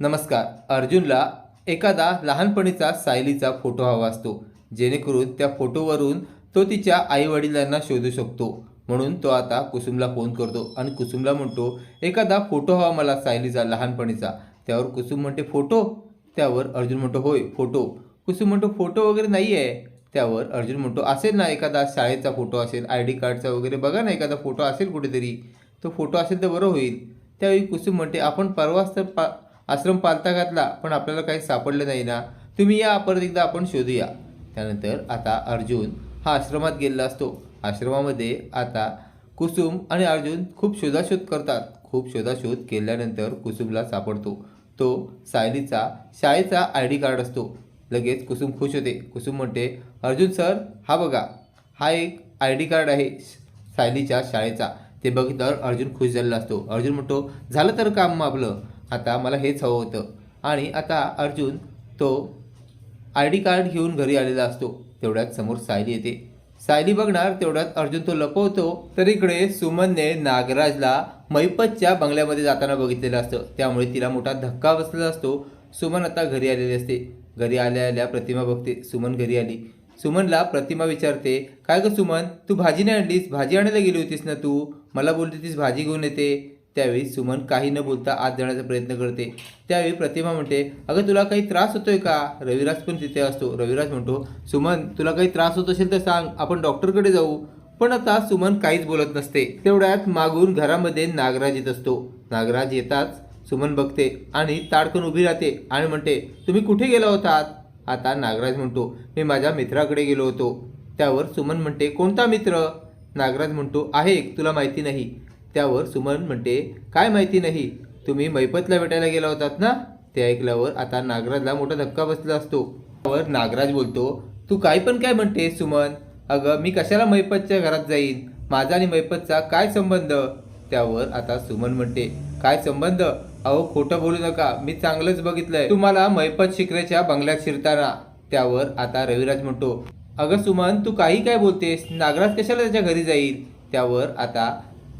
नमस्कार. अर्जुनला एखादा लहानपणीचा सायलीचा फोटो हवा असतो. जेणेकरून त्या फोटोवरून तो तिच्या आईवडिलांना शोधू शकतो. म्हणून तो आता कुसुमला फोन करतो आणि कुसुमला म्हणतो एखादा फोटो हवा मला सायलीचा लहानपणीचा. त्यावर कुसुम म्हणते फोटो? त्यावर अर्जुन म्हणतो होय फोटो. कुसुम म्हणतो फोटो वगैरे नाही आहे त्यावर अर्जुन म्हणतो असेल ना एखादा शाळेचा फोटो असेल आय डी कार्डचा वगैरे बघा ना एखादा फोटो असेल कुठेतरी. तो फोटो असेल तर बरं होईल. त्यावेळी कुसुम म्हणते आपण परवाच तर पा आश्रम पालता घातला पण आपल्याला काही सापडलं नाही ना? तुम्ही या परत एकदा आपण शोधूया. त्यानंतर आता अर्जुन हा आश्रमात गेलेला असतो. आश्रमामध्ये आता कुसुम आणि अर्जुन खूप शोधाशोध करतात. खूप शोधाशोध केल्यानंतर कुसुमला सापडतो. तो सायलीचा शाळेचा आय डी कार्ड असतो. लगेच कुसुम खुश होते. कुसुम म्हणते अर्जुन सर हा बघा. हा एक आय डी कार्ड आहे सायलीच्या शाळेचा. ते बघितल्यावर अर्जुन खुश झालेला असतो. अर्जुन म्हणतो झालं तर काम मग आपलं. आता मला हेच हवं होतं. आणि आता अर्जुन तो आय डी कार्ड घेऊन घरी आलेला असतो. तेवढ्यात समोर सायली येते. सायली बघणार तेवढ्यात अर्जुन तो लपवतो. तर इकडे सुमनने नागराजला मैपतच्या बंगल्यामध्ये जाताना बघितलेलं असतं. त्यामुळे तिला मोठा धक्का बसलेला असतो. सुमन आता घरी आलेली असते. घरी आल्या आल्या प्रतिमा बघते. सुमन घरी आली. सुमनला प्रतिमा विचारते काय गं सुमन? तू भाजी नाही आणलीस? भाजी आणायला गेली होतीस ना तू? मला बोलते तीस भाजी घेऊन येते. त्यावेळी सुमन काही न बोलता आत जाण्याचा प्रयत्न करते. त्यावेळी प्रतिमा म्हणते अगं तुला काही त्रास होतोय का? रविराज पण तिथे असतो. रविराज म्हणतो सुमन तुला काही त्रास होत असेल तर सांग आपण डॉक्टरकडे जाऊ. पण आता सुमन काहीच बोलत नसते. तेवढ्यात मागून घरामध्ये नागराज येत असतो. नागराज येताच सुमन बघते आणि ताडकन उभी राहते आणि म्हणते तुम्ही कुठे गेला होतात? आता नागराज म्हणतो मी माझ्या मित्राकडे गेलो होतो. त्यावर सुमन म्हणते कोणता मित्र? नागराज म्हणतो आहे एक, तुला माहिती नाही. त्यावर सुमन म्हणते काय माहिती नाही तुम्ही मैपतला भेटायला गेला होतात ना? ते ऐकल्यावर आता नागराजला मोठा धक्का बसला असतो. त्यावर नागराज बोलतो तू काय पण काय म्हणते सुमन? अगं मी कशाला मैपतच्या घरात जाईन? माझा आणि मैपतचा काय संबंध? त्यावर आता सुमन म्हणते काय संबंध? अहो खोटं बोलू नका मी चांगलंच बघितलंय. तुम्हाला मैपत शिकऱ्याच्या बंगल्यात शिरताना. त्यावर आता रविराज म्हणतो अगं सुमन तू काही काय बोलतेस? नागराज कशाला त्याच्या घरी जाईल? त्यावर आता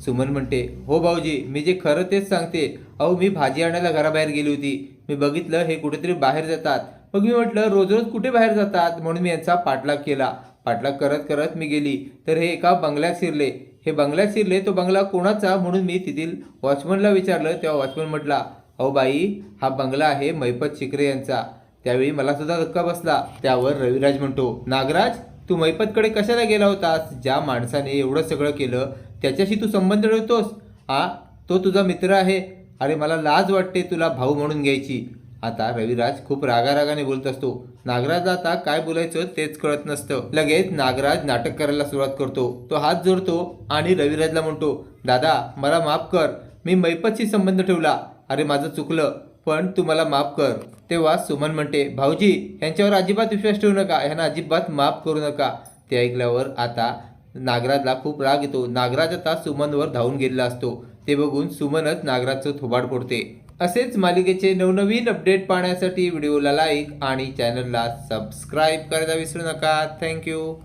सुमन म्हणते हो भाऊजी मी जे खरं तेच सांगते. अहो मी भाजी आणायला घराबाहेर गेली होती. मी बघितलं हे कुठेतरी बाहेर जातात. मग मी म्हटलं रोज रोज कुठे बाहेर जातात? म्हणून मी यांचा पाठलाग केला. पाठलाग करत करत मी गेली. तर हे एका बंगल्यात शिरले. हे बंगल्यात शिरले तो बंगला कोणाचा? म्हणून मी तेथील वॉचमनला विचारलं. तेव्हा वॉचमन म्हटला अहो बाई हा बंगला आहे मैपत शिकरे यांचा. त्यावेळी मला सुद्धा धक्का बसला. त्यावर रविराज म्हणतो नागराज तू मैपतकडे कशाला गेला होतास? ज्या माणसाने एवढं सगळं केलं त्याच्याशी तू संबंध ठेवतोस आ तो तुझा मित्र आहे. अरे मला लाज वाटते तुला भाऊ म्हणून घ्यायची. आता रविराज खूप रागारागाने बोलत असतो. नागराज आता काय बोलायचं तेच कळत नसतं. लगेच नागराज नाटक करायला सुरुवात करतो. तो हात जोडतो आणि रविराजला म्हणतो दादा मला माफ कर. मी मैपतशी संबंध ठेवला. अरे माझं चुकलं. पण तू मला माफ कर. तेव्हा सुमन म्हणते भाऊजी यांच्यावर अजिबात विश्वास ठेवू नका. ह्यांना अजिबात माफ करू नका. ते ऐकल्यावर आता नागराजला खूप राग येतो. नागराज आता सुमनवर धावून गेलेला असतो. ते बघून सुमनच नागराजचं थोबाड फोडते. असेच मालिकेचे नवनवीन अपडेट पाहण्यासाठी व्हिडिओला लाईक आणि चॅनलला सबस्क्राईब करायला विसरू नका. थँक्यू